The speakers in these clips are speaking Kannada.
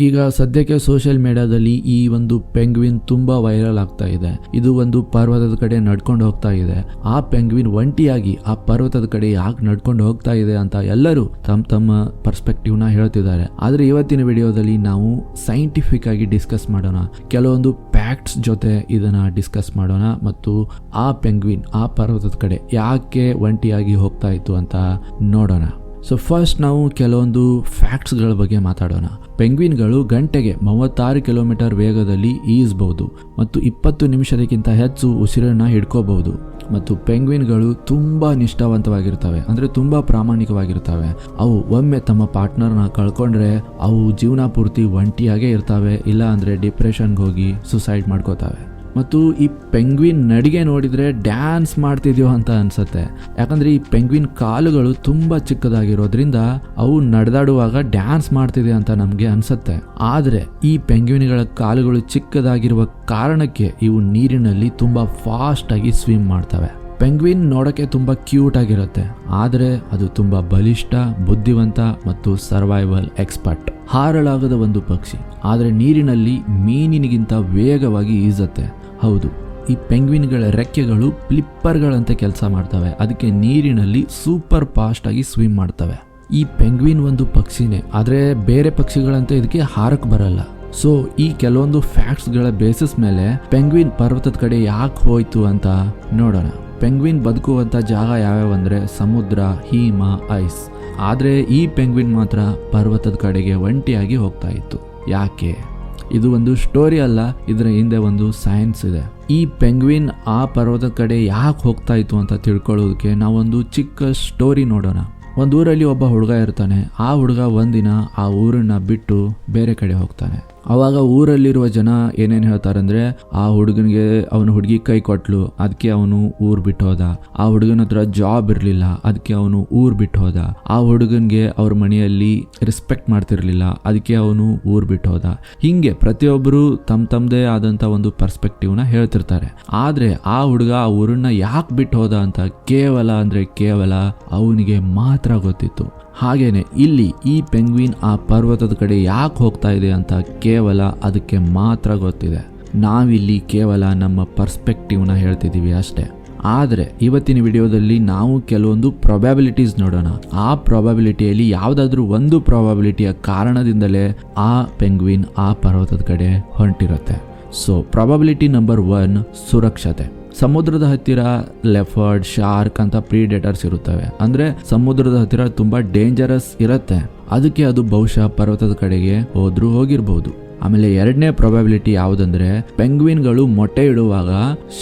ಈಗ ಸದ್ಯಕ್ಕೆ ಸೋಷಿಯಲ್ ಮೀಡಿಯಾದಲ್ಲಿ ಈ ಒಂದು ಪೆಂಗ್ವಿನ್ ತುಂಬಾ ವೈರಲ್ ಆಗ್ತಾ ಇದೆ. ಇದು ಒಂದು ಪರ್ವತದ ಕಡೆ ನಡ್ಕೊಂಡು ಹೋಗ್ತಾ ಇದೆ. ಆ ಪೆಂಗ್ವಿನ್ ಒಂಟಿಯಾಗಿ ಆ ಪರ್ವತದ ಕಡೆ ಯಾಕೆ ನಡ್ಕೊಂಡು ಹೋಗ್ತಾ ಇದೆ ಅಂತ ಎಲ್ಲರೂ ತಮ್ಮ ತಮ್ಮ ಪರ್ಸ್ಪೆಕ್ಟಿವ್ನ ಹೇಳ್ತಿದ್ದಾರೆ. ಆದ್ರೆ ಇವತ್ತಿನ ವಿಡಿಯೋದಲ್ಲಿ ನಾವು ಸೈಂಟಿಫಿಕ್ ಆಗಿ ಡಿಸ್ಕಸ್ ಮಾಡೋಣ. ಕೆಲವೊಂದು ಫ್ಯಾಕ್ಟ್ಸ್ ಜೊತೆ ಇದನ್ನ ಡಿಸ್ಕಸ್ ಮಾಡೋಣ ಮತ್ತು ಆ ಪೆಂಗ್ವಿನ್ ಆ ಪರ್ವತದ ಕಡೆ ಯಾಕೆ ಒಂಟಿಯಾಗಿ ಹೋಗ್ತಾ ಇತ್ತು ಅಂತ ನೋಡೋಣ. ಸೊ ಫಸ್ಟ್ ನಾವು ಕೆಲವೊಂದು ಫ್ಯಾಕ್ಟ್ಸ್ಗಳ ಬಗ್ಗೆ ಮಾತಾಡೋಣ. ಪೆಂಗ್ವಿನ್ಗಳು ಗಂಟೆಗೆ ಮೂವತ್ತಾರು ಕಿಲೋಮೀಟರ್ ವೇಗದಲ್ಲಿ ಈಜ್ಬಹುದು ಮತ್ತು ಇಪ್ಪತ್ತು ನಿಮಿಷದಕ್ಕಿಂತ ಹೆಚ್ಚು ಉಸಿರನ್ನ ಹಿಡ್ಕೋಬಹುದು. ಮತ್ತು ಪೆಂಗ್ವಿನ್ಗಳು ತುಂಬಾ ನಿಷ್ಠಾವಂತವಾಗಿರ್ತವೆ ಅಂದ್ರೆ ತುಂಬಾ ಪ್ರಾಮಾಣಿಕವಾಗಿರ್ತವೆ ಅವು ಒಮ್ಮೆ ತಮ್ಮ ಪಾರ್ಟ್ನರ್ನ ಕಳ್ಕೊಂಡ್ರೆ ಅವು ಜೀವನ ಪೂರ್ತಿ ಒಂಟಿಯಾಗೇ ಇರ್ತವೆ ಇಲ್ಲ ಅಂದ್ರೆ ಡಿಪ್ರೆಷನ್ಗೆ ಹೋಗಿ ಸುಸೈಡ್ ಮಾಡ್ಕೋತವೆ. ಮತ್ತು ಈ ಪೆಂಗ್ವಿನ್ ನಡಿಗೆ ನೋಡಿದರೆ ಡ್ಯಾನ್ಸ್ ಮಾಡ್ತಿದ್ಯೋ ಅಂತ ಅನ್ಸುತ್ತೆ. ಯಾಕಂದ್ರೆ ಈ ಪೆಂಗ್ವಿನ್ ಕಾಲುಗಳು ತುಂಬಾ ಚಿಕ್ಕದಾಗಿರೋದ್ರಿಂದ ಅವು ನಡೆದಾಡುವಾಗ ಡ್ಯಾನ್ಸ್ ಮಾಡ್ತಿದೆ ಅಂತ ನಮಗೆ ಅನ್ಸುತ್ತೆ. ಆದರೆ ಈ ಪೆಂಗ್ವಿನ್ಗಳ ಕಾಲುಗಳು ಚಿಕ್ಕದಾಗಿರುವ ಕಾರಣಕ್ಕೆ ಇವು ನೀರಿನಲ್ಲಿ ತುಂಬಾ ಫಾಸ್ಟ್ ಆಗಿ ಸ್ವಿಮ್ ಮಾಡ್ತವೆ. ಪೆಂಗ್ವಿನ್ ನೋಡಕ್ಕೆ ತುಂಬಾ ಕ್ಯೂಟ್ ಆಗಿರುತ್ತೆ. ಆದರೆ ಅದು ತುಂಬಾ ಬಲಿಷ್ಠ, ಬುದ್ಧಿವಂತ ಮತ್ತು ಸರ್ವೈವಲ್ ಎಕ್ಸ್ಪರ್ಟ್ ಹಾರಲಾಗದ ಒಂದು ಪಕ್ಷಿ. ಆದರೆ ನೀರಿನಲ್ಲಿ ಮೀನಿನಿಗಿಂತ ವೇಗವಾಗಿ ಈಜತ್ತೆ. ಹೌದು, ಈ ಪೆಂಗ್ವಿನ್ಗಳ ರೆಕ್ಕೆಗಳು ಫ್ಲಿಪ್ಪರ್ಗಳಂತೆ ಕೆಲಸ ಮಾಡ್ತವೆ. ಅದಕ್ಕೆ ನೀರಿನಲ್ಲಿ ಸೂಪರ್ ಫಾಸ್ಟ್ ಆಗಿ ಸ್ವಿಮ್ ಮಾಡ್ತವೆ. ಈ ಪೆಂಗ್ವಿನ್ ಒಂದು ಪಕ್ಷಿನೇ, ಆದರೆ ಬೇರೆ ಪಕ್ಷಿಗಳಂತೆ ಇದಕ್ಕೆ ಹಾರಕ್ಕೆ ಬರಲ್ಲ. ಸೊ, ಈ ಕೆಲವೊಂದು ಫ್ಯಾಕ್ಟ್ಸ್ಗಳ ಬೇಸಿಸ್ ಮೇಲೆ ಪೆಂಗ್ವಿನ್ ಪರ್ವತದ ಕಡೆ ಯಾಕೆ ಹೋಯ್ತು ಅಂತ ನೋಡೋಣ. ಪೆಂಗ್ವಿನ್ ಬದುಕುವಂತ ಜಾಗ ಯಾವ್ಯಾವ ಅಂದ್ರೆ ಸಮುದ್ರ, ಹಿಮ, ಐಸ್. ಆದ್ರೆ ಈ ಪೆಂಗ್ವಿನ್ ಮಾತ್ರ ಪರ್ವತದ ಕಡೆಗೆ ಒಂಟಿಯಾಗಿ ಹೋಗ್ತಾ ಇತ್ತು. ಯಾಕೆ? ಇದು ಒಂದು ಸ್ಟೋರಿ ಅಲ್ಲ, ಇದರ ಹಿಂದೆ ಒಂದು ಸೈನ್ಸ್ ಇದೆ. ಈ ಪೆಂಗ್ವಿನ್ ಆ ಪರ್ವತದ ಕಡೆ ಯಾಕೆ ಹೋಗ್ತಾ ಇತ್ತು ಅಂತ ತಿಳ್ಕೊಳ್ಳೋದಕ್ಕೆ ನಾವೊಂದು ಚಿಕ್ಕ ಸ್ಟೋರಿ ನೋಡೋಣ. ಒಂದು ಊರಲ್ಲಿ ಒಬ್ಬ ಹುಡುಗ ಇರ್ತಾನೆ. ಆ ಹುಡುಗ ಒಂದಿನ ಆ ಊರನ್ನ ಬಿಟ್ಟು ಬೇರೆ ಕಡೆ ಹೋಗ್ತಾನೆ. ಅವಾಗ ಊರಲ್ಲಿರುವ ಜನ ಏನೇನು ಹೇಳ್ತಾರಂದ್ರೆ, ಆ ಹುಡುಗನಿಗೆ ಅವನ ಹುಡುಗಿ ಕೈ ಕೊಟ್ಲು ಅದಕ್ಕೆ ಅವನು ಊರ್ ಬಿಟ್ಟು ಹೋದ. ಆ ಹುಡುಗನ ಹತ್ರ ಜಾಬ್ ಇರಲಿಲ್ಲ ಅದಕ್ಕೆ ಅವನು ಊರ್ ಬಿಟ್ಟು ಹೋದ. ಆ ಹುಡುಗನಿಗೆ ಅವ್ರ ಮನೆಯಲ್ಲಿ ರೆಸ್ಪೆಕ್ಟ್ ಮಾಡ್ತಿರ್ಲಿಲ್ಲ ಅದಕ್ಕೆ ಅವನು ಊರ್ ಬಿಟ್ಟು ಹೋದ. ಹಿಂಗೆ ಪ್ರತಿಯೊಬ್ಬರು ತಮ್ಮ ತಮ್ಮದೇ ಆದಂತ ಒಂದು ಪರ್ಸ್ಪೆಕ್ಟಿವ್ನ ಹೇಳ್ತಿರ್ತಾರೆ. ಆದ್ರೆ ಆ ಹುಡುಗ ಆ ಊರನ್ನ ಯಾಕೆ ಬಿಟ್ಟು ಹೋದ ಅಂತ ಕೇವಲ ಅಂದ್ರೆ ಕೇವಲ ಅವನಿಗೆ ಮಾತ್ರ ಗೊತ್ತಿತ್ತು. ಹಾಗೇನೆ ಇಲ್ಲಿ ಈ ಪೆಂಗ್ವಿನ್ ಆ ಪರ್ವತದ ಕಡೆ ಯಾಕೆ ಹೋಗ್ತಾ ಇದೆ ಅಂತ ಕೇವಲ ಅದಕ್ಕೆ ಮಾತ್ರ ಗೊತ್ತಿದೆ. ನಾವಿಲ್ಲಿ ಕೇವಲ ನಮ್ಮ ಪರ್ಸ್ಪೆಕ್ಟಿವ್ನ ಹೇಳ್ತಿದ್ದೀವಿ ಅಷ್ಟೇ. ಆದರೆ ಇವತ್ತಿನ ವಿಡಿಯೋದಲ್ಲಿ ನಾವು ಕೆಲವೊಂದು ಪ್ರೊಬ್ಯಾಬಿಲಿಟೀಸ್ ನೋಡೋಣ. ಆ ಪ್ರೊಬಾಬಿಲಿಟಿಯಲ್ಲಿ ಯಾವುದಾದ್ರೂ ಒಂದು ಪ್ರೊಬಾಬಿಲಿಟಿಯ ಕಾರಣದಿಂದಲೇ ಆ ಪೆಂಗ್ವಿನ್ ಆ ಪರ್ವತದ ಕಡೆ ಹೊಂಟಿರುತ್ತೆ. ಸೊ ಪ್ರೊಬಾಬಿಲಿಟಿ ನಂಬರ್ ಒನ್ ಸುರಕ್ಷತೆ. ಸಮುದ್ರದ ಹತ್ತಿರ ಲೆಫರ್ಡ್, ಶಾರ್ಕ್ ಅಂತ ಪ್ರೀಡೇಟರ್ಸ್ ಇರುತ್ತವೆ. ಅಂದ್ರೆ ಸಮುದ್ರದ ಹತ್ತಿರ ತುಂಬಾ ಡೇಂಜರಸ್ ಇರುತ್ತೆ. ಅದಕ್ಕೆ ಅದು ಬಹುಶಃ ಪರ್ವತದ ಕಡೆಗೆ ಹೋದ್ರೂ ಹೋಗಿರ್ಬೋದು. ಆಮೇಲೆ ಎರಡನೇ ಪ್ರೊಬಾಬಿಲಿಟಿ ಯಾವುದಂದ್ರೆ ಪೆಂಗ್ವಿನ್ಗಳು ಮೊಟ್ಟೆ ಇಡುವಾಗ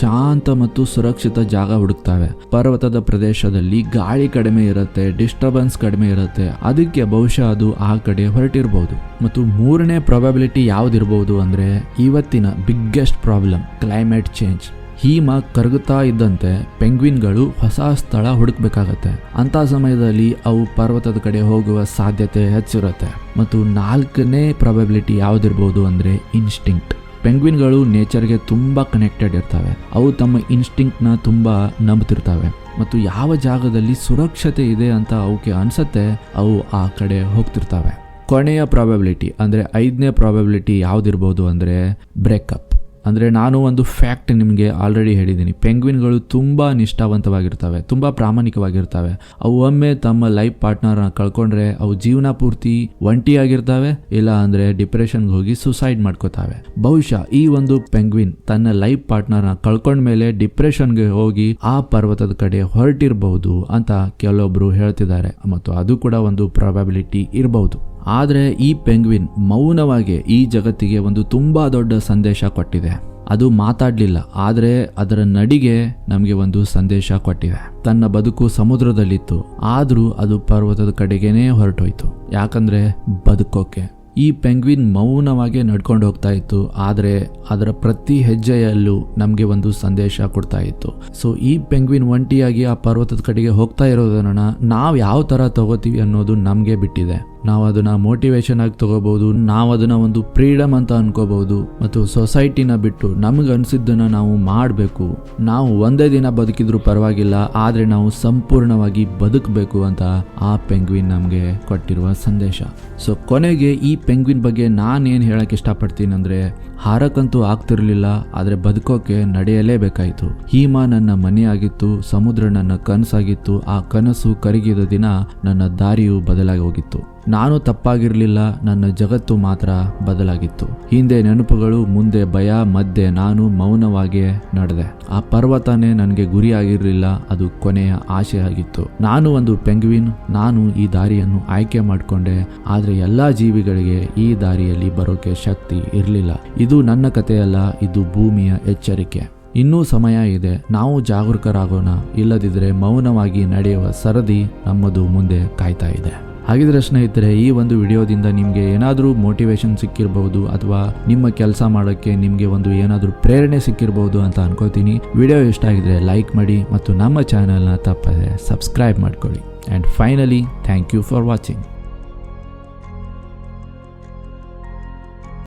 ಶಾಂತ ಮತ್ತು ಸುರಕ್ಷಿತ ಜಾಗ ಹುಡುಕ್ತವೆ. ಪರ್ವತದ ಪ್ರದೇಶದಲ್ಲಿ ಗಾಳಿ ಕಡಿಮೆ ಇರುತ್ತೆ ಡಿಸ್ಟರ್ಬೆನ್ಸ್ ಕಡಿಮೆ ಇರುತ್ತೆ. ಅದಕ್ಕೆ ಬಹುಶಃ ಅದು ಆ ಕಡೆ ಹೊರಟಿರಬಹುದು ಮತ್ತು ಮೂರನೇ ಪ್ರಾಬಿಲಿಟಿ ಯಾವ್ದಿರಬಹುದು ಅಂದ್ರೆ ಇವತ್ತಿನ ಬಿಗ್ಗೆಸ್ಟ್ ಪ್ರಾಬ್ಲಮ್ ಕ್ಲೈಮೇಟ್ ಚೇಂಜ್ ಹಿಮ ಕರಗುತ್ತಾ ಇದ್ದಂತೆ ಪೆಂಗ್ವಿನ್ಗಳು ಹೊಸ ಸ್ಥಳ ಹುಡುಕ್ಬೇಕಾಗತ್ತೆ. ಅಂತ ಸಮಯದಲ್ಲಿ ಅವು ಪರ್ವತದ ಕಡೆ ಹೋಗುವ ಸಾಧ್ಯತೆ ಹೆಚ್ಚಿರುತ್ತೆ. ಮತ್ತು ನಾಲ್ಕನೇ ಪ್ರೊಬಬಿಲಿಟಿ ಯಾವ್ದಿರ್ಬೋದು ಅಂದ್ರೆ ಇನ್ಸ್ಟಿಂಕ್ಟ್ ಪೆಂಗ್ವಿನ್ಗಳು ನೇಚರ್ಗೆ ತುಂಬಾ ಕನೆಕ್ಟೆಡ್ ಇರ್ತವೆ. ಅವು ತಮ್ಮ ಇನ್ಸ್ಟಿಂಕ್ಟ್ನ ತುಂಬಾ ನಂಬ್ತಿರ್ತವೆ. ಮತ್ತು ಯಾವ ಜಾಗದಲ್ಲಿ ಸುರಕ್ಷತೆ ಇದೆ ಅಂತ ಅವಕ್ಕೆ ಅನ್ಸತ್ತೆ, ಅವು ಆ ಕಡೆ ಹೋಗ್ತಿರ್ತವೆ. ಕೊನೆಯ ಪ್ರಾಬಬಿಲಿಟಿ ಅಂದ್ರೆ ಐದನೇ ಪ್ರಾಬಬಿಲಿಟಿ ಯಾವ್ದಿರ್ಬೋದು ಅಂದ್ರೆ ಬ್ರೇಕಪ್ ಅಂದರೆ ನಾನು ಒಂದು ಫ್ಯಾಕ್ಟ್ ನಿಮಗೆ ಆಲ್ರೆಡಿ ಹೇಳಿದ್ದೀನಿ ಪೆಂಗ್ವಿನ್ಗಳು ತುಂಬ ನಿಷ್ಠಾವಂತವಾಗಿರ್ತವೆ, ತುಂಬ ಪ್ರಾಮಾಣಿಕವಾಗಿರ್ತವೆ. ಅವು ಒಮ್ಮೆ ತಮ್ಮ ಲೈಫ್ ಪಾರ್ಟ್ನರ್ನ ಕಳ್ಕೊಂಡ್ರೆ ಅವು ಜೀವನ ಪೂರ್ತಿ ಒಂಟಿಯಾಗಿರ್ತವೆ, ಇಲ್ಲ ಅಂದರೆ ಡಿಪ್ರೆಷನ್ಗೆ ಹೋಗಿ ಸುಸೈಡ್ ಮಾಡ್ಕೋತಾವೆ. ಬಹುಶಃ ಈ ಒಂದು ಪೆಂಗ್ವಿನ್ ತನ್ನ ಲೈಫ್ ಪಾರ್ಟ್ನರ್ನ ಕಳ್ಕೊಂಡ್ಮೇಲೆ ಡಿಪ್ರೆಷನ್ಗೆ ಹೋಗಿ ಆ ಪರ್ವತದ ಕಡೆ ಹೊರಟಿರಬಹುದು ಅಂತ ಕೆಲವೊಬ್ರು ಹೇಳ್ತಿದ್ದಾರೆ. ಮತ್ತು ಅದು ಕೂಡ ಒಂದು ಪ್ರಾಬಬಿಲಿಟಿ ಇರಬಹುದು. ಆದರೆ ಈ ಪೆಂಗ್ವಿನ್ ಮೌನವಾಗಿ ಈ ಜಗತ್ತಿಗೆ ಒಂದು ತುಂಬ ದೊಡ್ಡ ಸಂದೇಶ ಕೊಟ್ಟಿದೆ. ಅದು ಮಾತಾಡಲಿಲ್ಲ, ಆದರೆ ಅದರ ನಡಿಗೆ ನಮಗೆ ಒಂದು ಸಂದೇಶ ಕೊಟ್ಟಿದೆ. ತನ್ನ ಬದುಕು ಸಮುದ್ರದಲ್ಲಿತ್ತು, ಆದರೂ ಅದು ಪರ್ವತದ ಕಡೆಗೇನೆ ಹೊರಟೋಯ್ತು. ಯಾಕಂದ್ರೆ ಬದುಕೋಕೆ. ಈ ಪೆಂಗ್ವಿನ್ ಮೌನವಾಗಿ ನಡ್ಕೊಂಡು ಹೋಗ್ತಾ ಇತ್ತು, ಆದರೆ ಅದರ ಪ್ರತಿ ಹೆಜ್ಜೆಯಲ್ಲೂ ನಮಗೆ ಒಂದು ಸಂದೇಶ ಕೊಡ್ತಾ ಇತ್ತು. ಸೊ ಈ ಪೆಂಗ್ವಿನ್ ಒಂಟಿಯಾಗಿ ಆ ಪರ್ವತದ ಕಡೆಗೆ ಹೋಗ್ತಾ ಇರೋದನ್ನ ನಾವು ಯಾವ ತರ ತಗೋತೀವಿ ಅನ್ನೋದು ನಮಗೆ ಬಿಟ್ಟಿದೆ. ನಾವು ಅದನ್ನ ಮೋಟಿವೇಶನ್ ಆಗಿ ತಗೋಬಹುದು ನಾವು ಅದನ್ನ ಒಂದು ಫ್ರೀಡಮ್ ಅಂತ ಅನ್ಕೋಬಹುದು. ಮತ್ತು ಸೊಸೈಟಿನ ಬಿಟ್ಟು ನಮ್ಗೆ ಅನಿಸಿದ್ದನ್ನ ನಾವು ಮಾಡಬೇಕು. ನಾವು ಒಂದೇ ದಿನ ಬದುಕಿದ್ರು ಪರವಾಗಿಲ್ಲ, ಆದರೆ ನಾವು ಸಂಪೂರ್ಣವಾಗಿ ಬದುಕಬೇಕು ಅಂತ ಆ ಪೆಂಗ್ವಿನ್ ನಮಗೆ ಕೊಟ್ಟಿರುವ ಸಂದೇಶ. ಸೊ ಕೊನೆಗೆ ಈ ಪೆಂಗ್ವಿನ್ ಬಗ್ಗೆ ನಾನೇನು ಹೇಳಕ್ ಇಷ್ಟಪಡ್ತೀನಿ ಅಂದ್ರೆ, ಹಾರಕ್ಕಂತೂ ಆಗ್ತಿರ್ಲಿಲ್ಲ, ಆದರೆ ಬದುಕೋಕೆ ನಡೆಯಲೇಬೇಕಾಯಿತು. ಹಿಮ ನನ್ನ ಮನೆಯಾಗಿತ್ತು, ಸಮುದ್ರ ನನ್ನ ಕನಸಾಗಿತ್ತು, ಆ ಕನಸು ಕರಗಿದ ದಿನ ನನ್ನ ದಾರಿಯು ಬದಲಾಗಿ ಹೋಗಿತ್ತು. ನಾನು ತಪ್ಪಾಗಿರಲಿಲ್ಲ, ನನ್ನ ಜಗತ್ತು ಮಾತ್ರ ಬದಲಾಗಿತ್ತು. ಹಿಂದೆ ನೆನಪುಗಳು, ಮುಂದೆ ಭಯ, ಮಧ್ಯೆ ನಾನು ಮೌನವಾಗಿಯೇ ನಡೆದೆ. ಆ ಪರ್ವತನೇ ನನಗೆ ಗುರಿಯಾಗಿರಲಿಲ್ಲ, ಅದು ಕೊನೆಯ ಆಶೆ ಆಗಿತ್ತು ನಾನು ಒಂದು ಪೆಂಗ್ವಿನ್, ನಾನು ಈ ದಾರಿಯನ್ನು ಆಯ್ಕೆ ಮಾಡಿಕೊಂಡೆ, ಆದರೆ ಎಲ್ಲಾ ಜೀವಿಗಳಿಗೆ ಈ ದಾರಿಯಲ್ಲಿ ಬರೋಕೆ ಶಕ್ತಿ ಇರಲಿಲ್ಲ. ಇದು ನನ್ನ ಕಥೆಯಲ್ಲ, ಇದು ಭೂಮಿಯ ಎಚ್ಚರಿಕೆ. ಇನ್ನೂ ಸಮಯ ಇದೆ, ನಾವು ಜಾಗರೂಕರಾಗೋಣ ಇಲ್ಲದಿದ್ದರೆ ಮೌನವಾಗಿ ನಡೆಯುವ ಸರದಿ ನಮ್ಮದು ಮುಂದೆ ಕಾಯ್ತಾ ಇದೆ. ಹಾಗಿದ್ರೆ ಸ್ನೇಹಿತರೆ, ಈ ಒಂದು ವಿಡಿಯೋದಿಂದ ನಿಮಗೆ ಏನಾದರೂ ಮೋಟಿವೇಶನ್ ಸಿಕ್ಕಿರಬಹುದು ಅಥವಾ ನಿಮ್ಮ ಕೆಲಸ ಮಾಡೋಕ್ಕೆ ನಿಮಗೆ ಒಂದು ಏನಾದರೂ ಪ್ರೇರಣೆ ಸಿಕ್ಕಿರಬಹುದು ಅಂತ ಅನ್ಕೋತೀನಿ ವಿಡಿಯೋ ಇಷ್ಟ ಆಗಿದ್ರೆ ಲೈಕ್ ಮಾಡಿ ಮತ್ತು ನಮ್ಮ ಚಾನಲ್ನ ತಪ್ಪದೆ ಸಬ್ಸ್ಕ್ರೈಬ್ ಮಾಡ್ಕೊಳ್ಳಿ. And finally thank you for watching